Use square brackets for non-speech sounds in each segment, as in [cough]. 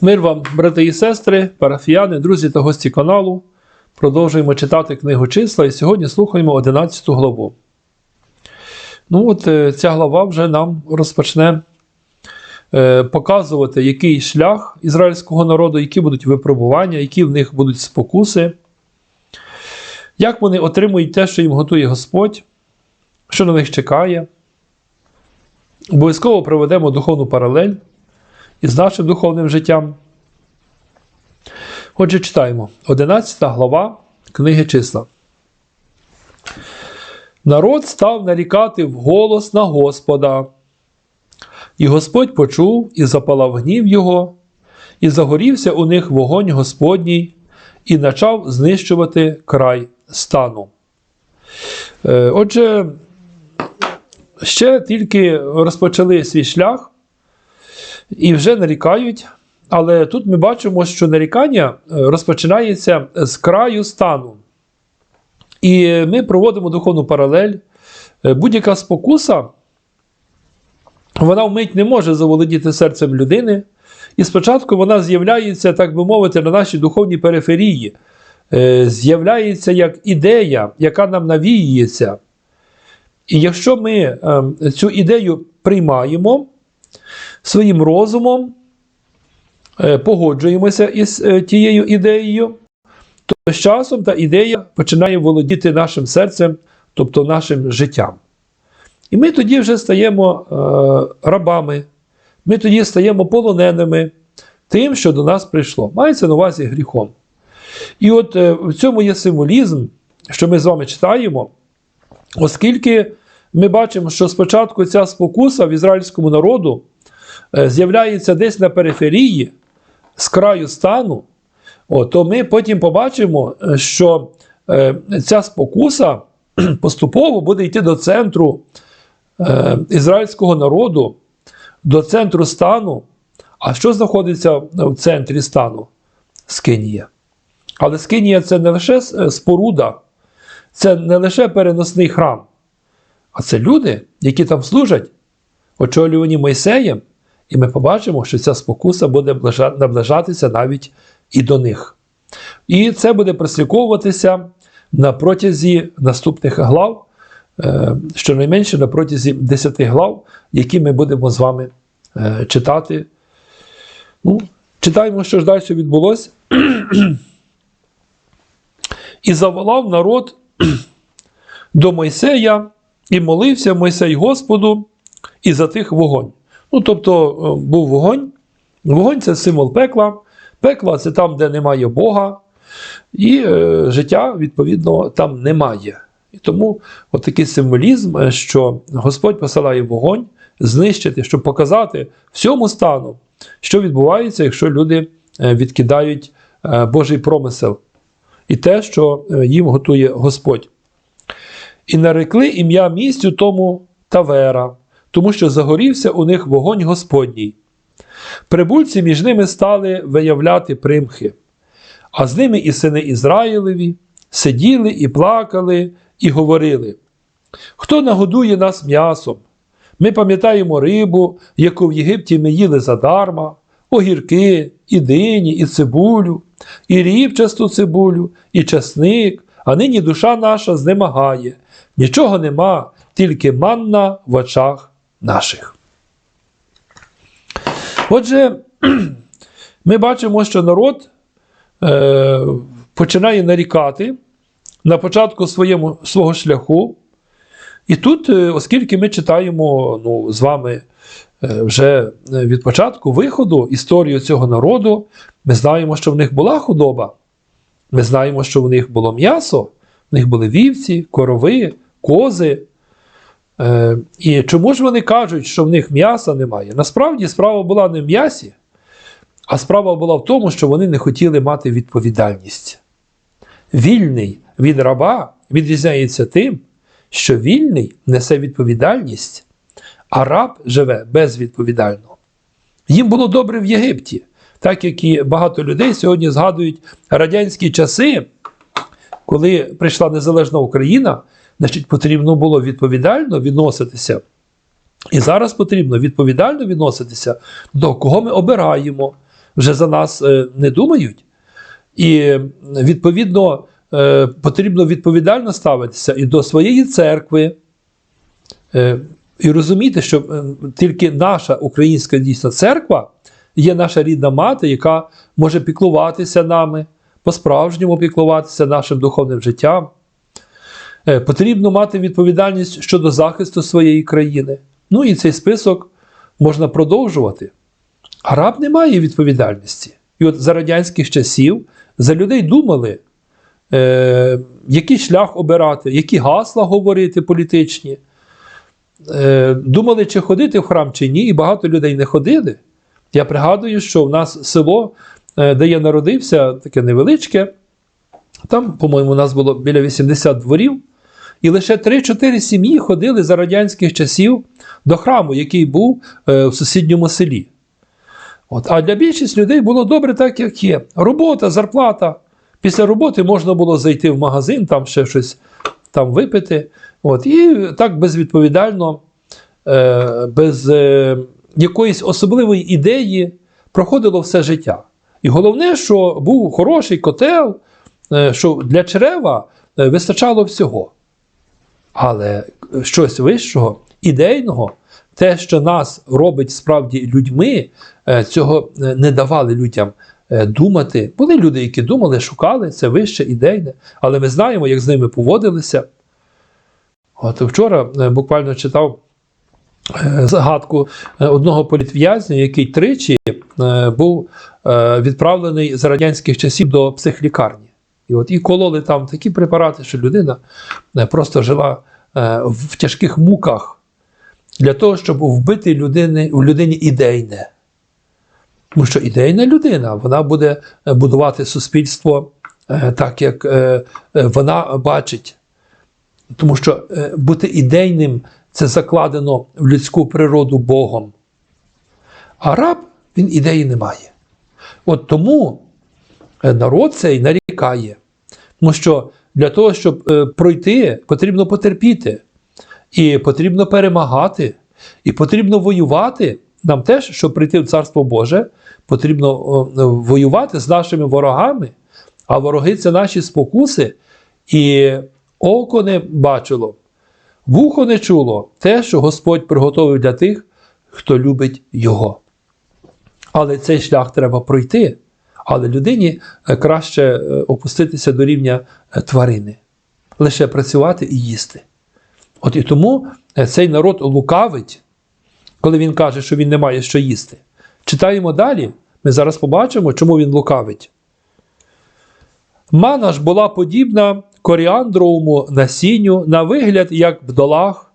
Мир вам, брати і сестри, парафіяни, друзі та гості каналу. Продовжуємо читати книгу числа і сьогодні слухаємо 11 главу. Ну от е, ця глава вже нам розпочне е, показувати, який шлях ізраїльського народу, які будуть випробування, які в них будуть спокуси, як вони отримують те, що їм готує Господь, що на них чекає. Обов'язково проведемо духовну паралель із нашим духовним життям. Отже, читаємо 11 глава книги числа. Народ став нарікати вголос на Господа. І Господь почув і запалав гнів його, і загорівся у них вогонь Господній, і почав знищувати край стану. Е, Отже, ще тільки розпочали свій шлях і вже нарікають. Але тут ми бачимо, що нарікання е, розпочинається з краю стану. І ми проводимо духовну паралель. Е, Будь-яка спокуса, вона вмить не може заволодіти серцем людини. І спочатку вона з'являється, так би мовити, на нашій духовній периферії. Е, З'являється як ідея, яка нам навіюється. І якщо ми е, цю ідею приймаємо своїм розумом, е, погоджуємося із е, тією ідеєю, то з часом та ідея починає володіти нашим серцем, тобто нашим життям. І ми тоді вже стаємо е, рабами, ми тоді стаємо полоненими тим, що до нас прийшло. Мається на увазі гріхом. І от е, в цьому є символізм, що ми з вами читаємо, оскільки ми бачимо, що спочатку ця спокуса в ізраїльському народу з'являється десь на периферії, з краю стану, то ми потім побачимо, е, що е, ця спокуса [clears throat] поступово буде йти до центру е, ізраїльського народу, до центру стану. А що знаходиться в центрі стану? Скинія. Але Скинія це не лише е, споруда, це не лише переносний храм, а це люди, які там служать, очолювані Мойсеєм, і ми побачимо, що ця спокуса буде наближатися навіть і до них. І це буде прослідковуватися на протязі наступних глав, е, щонайменше на протязі 10 глав, які ми будемо з вами е, читати. Ну, читаємо, що ж далі відбулося. [clears throat] І заволав народ [clears throat] до Мойсея, і молився Мойсей Господу, і затих вогонь. Ну, тобто е, був вогонь. Вогонь це символ пекла. Пекла це там, де немає Бога, і е, життя, відповідно, там немає. І тому от такий символізм, е, що Господь посилає вогонь знищити, щоб показати всьому стану, що відбувається, якщо люди е, відкидають Божий промисел і те, що їм готує Господь. І нарекли ім'я місцю тому Тавера, тому що загорівся у них вогонь Господній. Прибульці між ними стали виявляти примхи, а з ними і сини Ізраїлеві сиділи і плакали, і говорили: Хто нагодує нас м'ясом? Ми пам'ятаємо рибу, яку в Єгипті ми їли задарма, огірки, і дині, і цибулю, і рівчасту цибулю, і часник, а нині душа наша знемагає. Нічого нема, тільки манна в очах наших. Отже, ми бачимо, що народ е, починає нарікати на початку своєму, свого шляху. І тут, е, оскільки ми читаємо ну, з вами е, вже від початку виходу історію цього народу, ми знаємо, що в них була худоба. Ми знаємо, що в них було м'ясо, в них були вівці, корови, кози. Е, і чому ж вони кажуть, що в них м'яса немає? Насправді справа була не в м'ясі, а справа була в тому, що вони не хотіли мати відповідальність. Вільний від раба відрізняється тим, що вільний несе відповідальність, а раб живе безвідповідально. Їм було добре в Єгипті, так як і багато людей сьогодні згадують радянські часи, коли прийшла незалежна Україна, значить, потрібно було відповідально відноситися. І зараз потрібно відповідально відноситися до кого ми обираємо, вже за нас е, не думають. І відповідно е, потрібно відповідально ставитися і до своєї церкви. Е, І розуміти, що тільки наша українська дійсно церква є наша рідна мати, яка може піклуватися нами, по-справжньому піклуватися нашим духовним життям. Е, Потрібно мати відповідальність щодо захисту своєї країни. Ну і цей список можна продовжувати. Араб не має відповідальності. І от за радянських часів за людей думали, е, який шлях обирати, які гасла говорити політичні. Е, думали, чи ходити в храм, чи ні, і багато людей не ходили. Я пригадую, що в нас село, е, де я народився, таке невеличке. Там, по-моєму, у нас було біля 80 дворів, і лише 3-4 сім'ї ходили за радянських часів до храму, який був е, в сусідньому селі. От. А для більшості людей було добре так, як є. Робота, зарплата. Після роботи можна було зайти в магазин, там ще щось там випити. От. І так безвідповідально, е, без е, якоїсь особливої ідеї проходило все життя. І головне, що був хороший котел, що для черева вистачало всього. Але щось вищого, ідейного, те, що нас робить справді людьми, е, цього е, не давали людям е, думати. Були люди, які думали, шукали це вище ідейне, але ми знаємо, як з ними поводилися. От вчора буквально читав загадку одного політв'язня, який тричі був відправлений з радянських часів до психлікарні. І от і кололи там такі препарати, що людина просто жила в тяжких муках для того, щоб вбити людини, у людині ідейне. Тому що ідейна людина вона буде е, будувати суспільство е, так, як е, е, вона бачить. Тому що е, бути ідейним це закладено в людську природу Богом. А раб він ідеї не має. От тому е, народ цей нарікає. Тому що для того, щоб е, пройти, потрібно потерпіти, і потрібно перемагати, і потрібно воювати. Нам теж, щоб прийти в Царство Боже, потрібно воювати з нашими ворогами, а вороги це наші спокуси. І око не бачило, вухо не чуло те, що Господь приготовив для тих, хто любить Його. Але цей шлях треба пройти. Але людині е, краще е, опуститися до рівня е, тварини, лише працювати і їсти. От і тому цей народ лукавить, коли він каже, що він не має що їсти. Читаємо далі, ми зараз побачимо, чому він лукавить. Мана ж була подібна коріандровому насінню, на вигляд, як бдолах.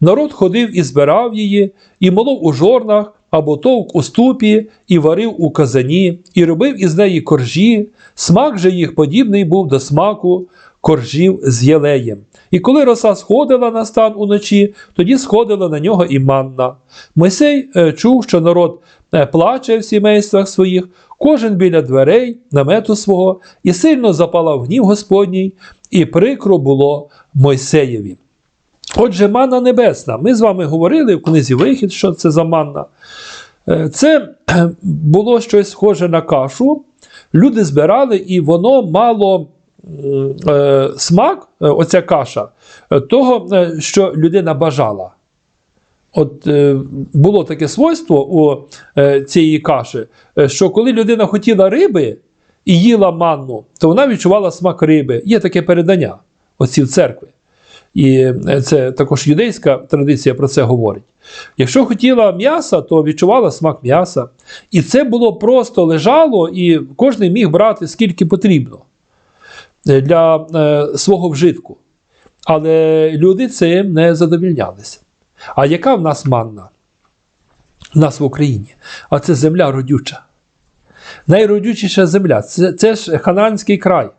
Народ ходив і збирав її, і молов у жорнах, або товк у ступі, і варив у казані, і робив із неї коржі. Смак же їх подібний був до смаку коржів з єлеєм. І коли роса сходила на стан уночі, тоді сходила на нього і манна. Мойсей е, чув, що народ е, плаче в сімействах своїх, кожен біля дверей, намету свого, і сильно запалав гнів Господній, і прикро було Мойсеєві. Отже, манна небесна. Ми з вами говорили в книзі Вихід, що це за манна. Е, Це було щось схоже на кашу. Люди збирали, і воно мало е, смак, е, оця каша, е, того, що людина бажала. От е, було таке свойство у е, цієї каші, що коли людина хотіла риби і їла манну, то вона відчувала смак риби. Є таке передання оці в церкві. І е, це також юдейська традиція про це говорить. Якщо хотіла м'яса, то відчувала смак м'яса. І це було просто лежало, і кожен міг брати скільки потрібно е, для е, свого вжитку. Але люди цим не задовільнялися. А яка в нас манна? В нас в Україні? А це земля родюча. Найродючіша земля це, це ж Хананський край.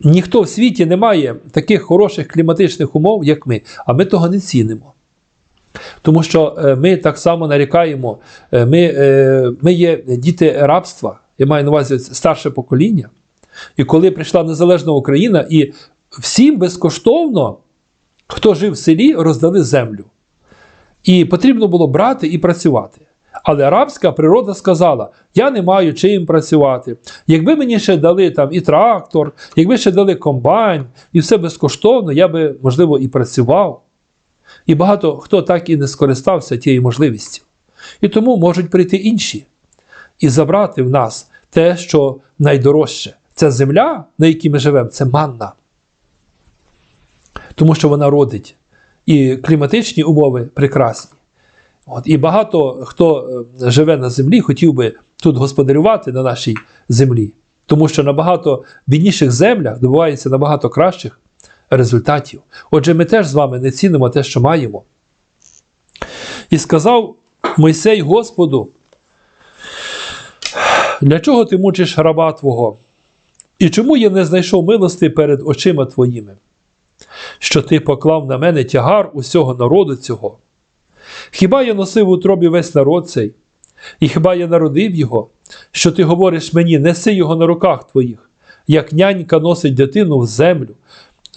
Ніхто в світі не має таких хороших кліматичних умов, як ми, а ми того не цінимо. Тому що е, ми так само нарікаємо, е, ми, е, ми є діти рабства, я маю на увазі старше покоління. І коли прийшла незалежна Україна, і всім безкоштовно, хто жив в селі, роздали землю. І потрібно було брати і працювати. Але рабська природа сказала: я не маю чим працювати. Якби мені ще дали там і трактор, якби ще дали комбайн, і все безкоштовно, я би, можливо, і працював. І багато хто так і не скористався тією можливістю. І тому можуть прийти інші і забрати в нас те, що найдорожче. Це земля, на якій ми живемо, це манна. Тому що вона родить. І кліматичні умови прекрасні. От, і багато хто е, живе на землі, хотів би тут господарювати на нашій землі, тому що на багато бідніших землях добувається набагато кращих результатів. Отже, ми теж з вами не цінимо те, що маємо. І сказав Мойсей Господу, для чого ти мучиш раба Твого? І чому я не знайшов милости перед очима Твоїми, що ти поклав на мене тягар усього народу цього? Хіба я носив у тробі весь народ цей, і хіба я народив його, що ти говориш мені, неси його на руках твоїх, як нянька носить дитину в землю,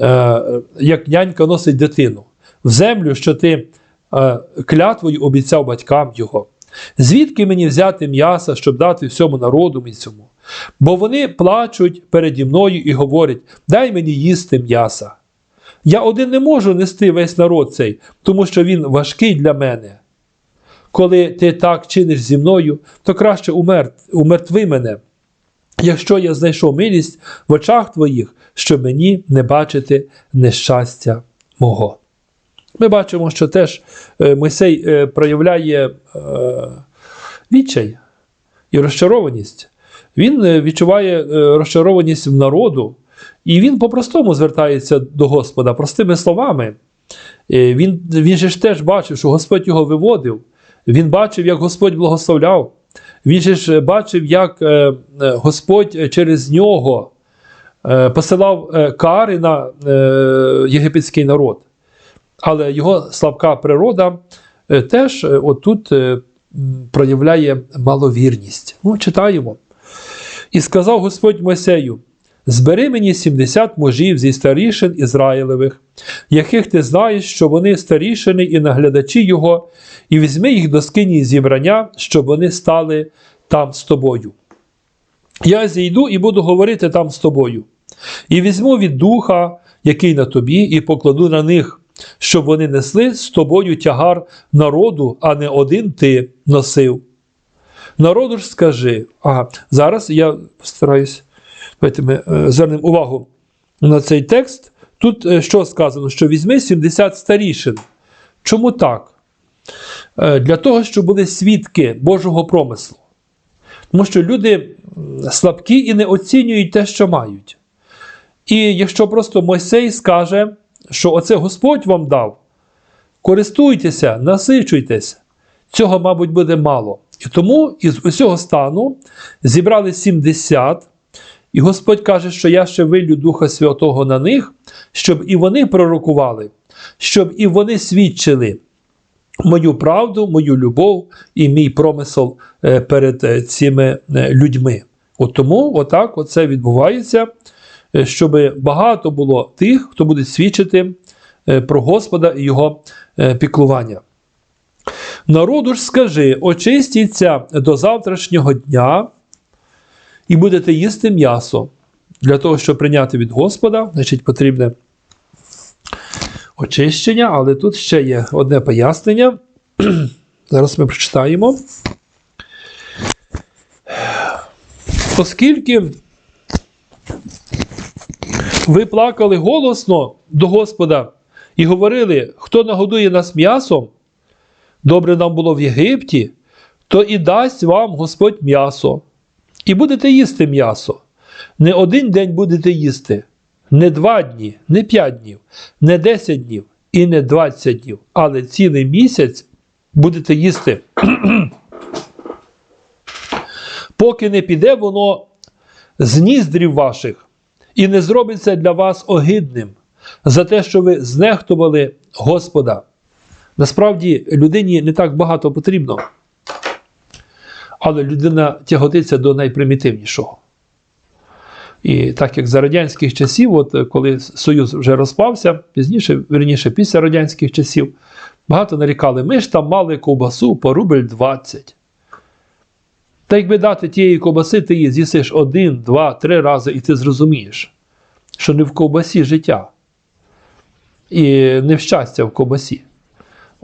е, як нянька носить дитину, в землю, що ти е, клятвою обіцяв батькам його. Звідки мені взяти м'яса, щоб дати всьому народу цьому? Бо вони плачуть переді мною і говорять: дай мені їсти м'яса. Я один не можу нести весь народ цей, тому що він важкий для мене. Коли ти так чиниш зі мною, то краще умер, умертви мене, якщо я знайшов милість в очах твоїх, щоб мені не бачити нещастя мого. Ми бачимо, що теж е, Мойсей е, проявляє е, відчай і розчарованість. Він відчуває розчарованість в народу, і він по-простому звертається до Господа, простими словами. Е, Він, він же ж теж бачив, що Господь його виводив. Він бачив, як Господь благословляв. Він же ж бачив, як е, е, Господь через нього посилав кари на єгипетський народ. Але його слабка природа теж отут проявляє маловірність. Ну, читаємо. І сказав Господь Мойсею: Збери мені 70 мужів зі старішин Ізраїлевих, яких ти знаєш, що вони старішини і наглядачі його, і візьми їх до скині зібрання, щоб вони стали там з тобою. Я зійду і буду говорити там з тобою. І візьму від духа, який на тобі, і покладу на них, щоб вони несли з тобою тягар народу, а не один ти носив. Народу ж скажи, ага, зараз я постараюсь, давайте ми е, звернемо увагу на цей текст. Тут е, що сказано? Що візьми 70 старішин. Чому так? Е, Для того, щоб були свідки Божого промислу. Тому що люди слабкі і не оцінюють те, що мають. І якщо просто Мойсей скаже, що оце Господь вам дав, користуйтеся, насичуйтесь, цього, мабуть, буде мало. І тому із усього стану зібрали 70, і Господь каже, що я ще вилю Духа Святого на них, щоб і вони пророкували, щоб і вони свідчили мою правду, мою любов і мій промисел е, перед е, цими е, людьми. От тому отак оце відбувається, щоб багато було тих, хто буде свідчити про Господа і Його піклування. Народу ж скажи, очистіться до завтрашнього дня і будете їсти м'ясо. Для того, щоб прийняти від Господа, значить, потрібне очищення, але тут ще є одне пояснення. [clears throat] Зараз ми прочитаємо. Оскільки ви плакали голосно до Господа і говорили, хто нагодує нас м'ясом, добре нам було в Єгипті, то і дасть вам Господь м'ясо. І будете їсти м'ясо. Не один день будете їсти, не два дні, не п'ять днів, не десять днів і не двадцять днів, але цілий місяць будете їсти. [clears throat] Поки не піде воно з ніздрів ваших і не зробиться для вас огидним за те, що ви знехтували Господа. Насправді людині не так багато потрібно, але людина тяготиться до найпримітивнішого. І так як за радянських часів, от е, коли Союз вже розпався, пізніше, верніше, після радянських часів, багато нарікали, ми ж там мали ковбасу по рубль 20. Та якби дати тієї ковбаси, ти її з'їсиш один, два, три рази, і ти зрозумієш, що не в ковбасі життя. І не в щастя в ковбасі.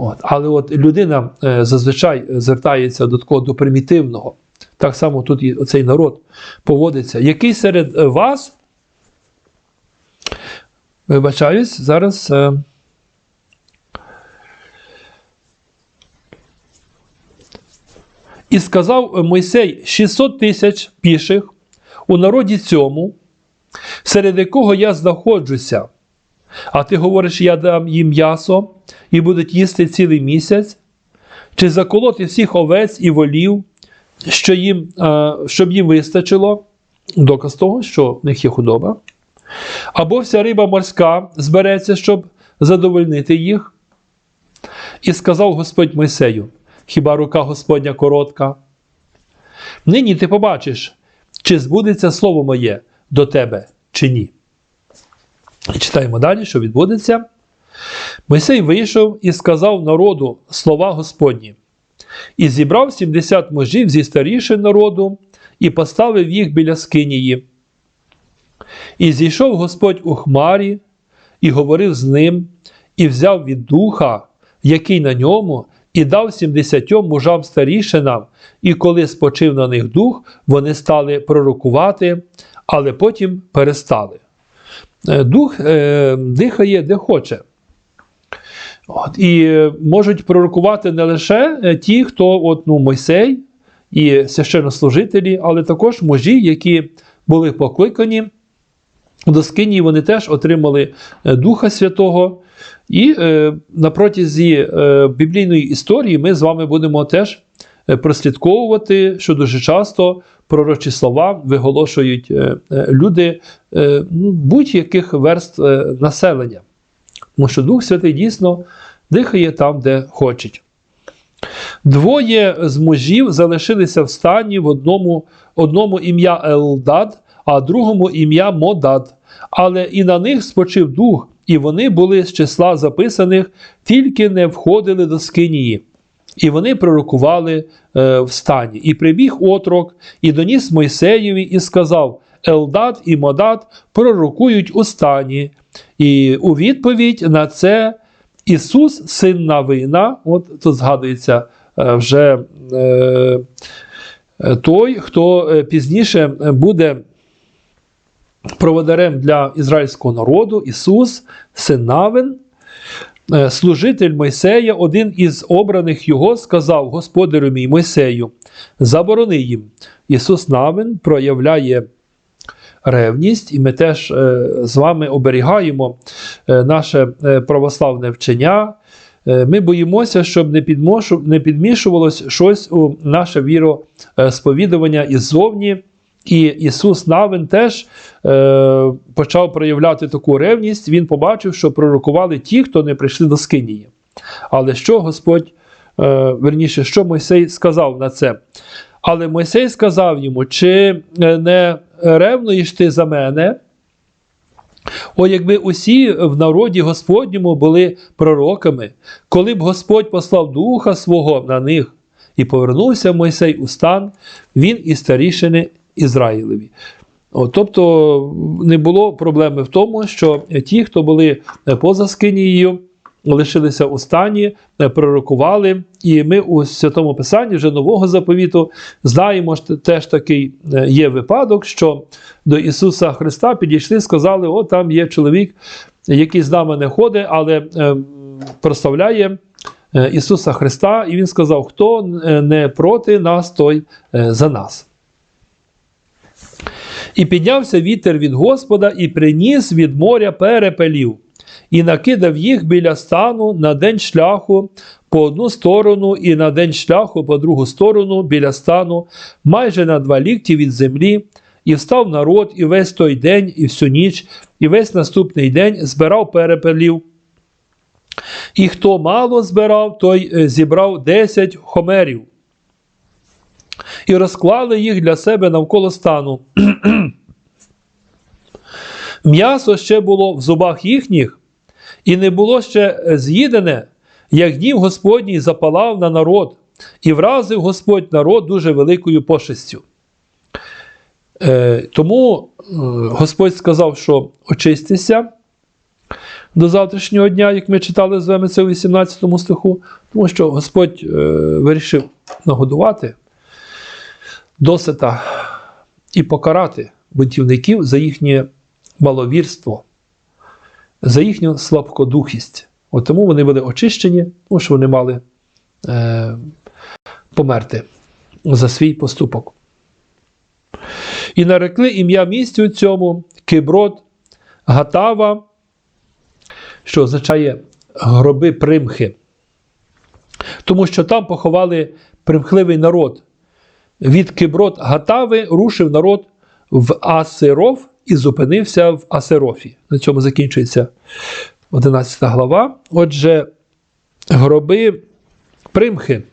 От. Але от людина е, зазвичай звертається до такого до примітивного. Так само тут і цей народ поводиться. Який серед е, вас, вибачаюсь, зараз. Е, І сказав Мойсей 600 тисяч піших у народі цьому, серед якого я знаходжуся. А ти говориш, я дам їм м'ясо і будуть їсти цілий місяць, чи заколоти всіх овець і волів, що їм, е, щоб їм вистачило, доказ того, що в них є худоба, або вся риба морська збереться, щоб задовольнити їх. І сказав Господь Мойсею: Хіба рука Господня коротка? Нині ти побачиш, чи збудеться слово моє до тебе, чи ні. Читаємо далі, що відбудеться. Мойсей вийшов і сказав народу слова Господні, і зібрав 70 мужів зі старішин народу, і поставив їх біля скинії. І зійшов Господь у хмарі, і говорив з ним, і взяв від духа, який на ньому, і дав 70 мужам старішинам, і коли спочив на них дух, вони стали пророкувати, але потім перестали. Е, Дух е, дихає де хоче. От, І е, можуть пророкувати не лише ті, хто от, ну, Мойсей і священнослужителі, але також мужі, які були покликані до Скинії, вони теж отримали Духа Святого. І е, на протязі е, біблійної історії ми з вами будемо теж прослідковувати, що дуже часто пророчі слова виголошують е, е, люди е, ну, будь-яких верст е, населення. Тому що Дух Святий дійсно дихає там, де хоче. Двоє з мужів залишилися в стані в одному, одному ім'я Елдад, а другому ім'я Модад. Але і на них спочив дух, і вони були з числа записаних, тільки не входили до скинії. І вони пророкували е, в стані. І прибіг отрок, і доніс Мойсеєві, і сказав: Елдад і Модад пророкують у стані. І у відповідь на це Ісус, син Навина, от тут згадується е, вже е, той, хто е, пізніше буде проводарем для ізраїльського народу, Ісус, син Навин, служитель Мойсея, один із обраних його, сказав Господарю мій Мойсею, заборони їм. Ісус Навин проявляє ревність, і ми теж е, з вами оберігаємо е, наше е, православне вчення. Е, Ми боїмося, щоб не, не підмішувалось щось у наше віросповідування іззовні. І Ісус Навин теж е, почав проявляти таку ревність. Він побачив, що пророкували ті, хто не прийшли до Скинії. Але що Господь, е, верніше, що Мойсей сказав на це? Але Мойсей сказав йому: чи е, не ревнуєш ти за мене? О, якби усі в народі Господньому були пророками, коли б Господь послав духа свого на них і повернувся Мойсей у стан, він і старішини Ізраїлеві. О, тобто не було проблеми в тому, що ті, хто були поза Скинією, лишилися у стані, е, пророкували. І ми у Святому Писанні вже Нового заповіту знаємо, що теж такий е, є випадок, що до Ісуса Христа підійшли і сказали: о, там є чоловік, який з нами не ходить, але е, прославляє. е, Ісуса Христа, і Він сказав: хто е, не проти нас, той е, за нас. І піднявся вітер від Господа і приніс від моря перепелів, і накидав їх біля стану на день шляху по одну сторону, і на день шляху по другу сторону біля стану, майже на два лікті від землі, і встав народ, і весь той день, і всю ніч, і весь наступний день збирав перепелів. І хто мало збирав, той е, зібрав десять хомерів. І розклали їх для себе навколо стану. [clears throat] М'ясо ще було в зубах їхніх, і не було ще з'їдене, як гнів Господній запалав на народ, і вразив Господь народ дуже великою пошестю. Е, тому е, Господь сказав, що очистися до завтрашнього дня, як ми читали з вами це у 18 стиху, тому що Господь е, вирішив нагодувати досита і покарати бунтівників за їхнє маловірство, за їхню слабкодухість. От тому вони були очищені, тому що вони мали е, померти за свій поступок. І нарекли ім'я місцю цьому Киброд Гатава, що означає гроби примхи. Тому що там поховали примхливий народ. Від Киброд Гатави рушив народ в Асиров і зупинився в Асерофі. На цьому закінчується 11 глава. Отже, гроби примхи.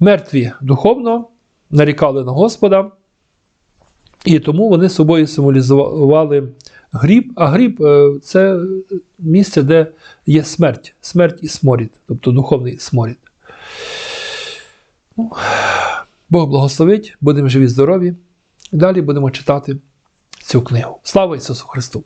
Мертві духовно нарікали на Господа, і тому вони собою символізували гріб. А гріб е, це місце, де є смерть, смерть і сморід, тобто духовний сморід. Бог благословить, будемо живі, здорові. Далі будемо читати цю книгу. Слава Ісусу Христу!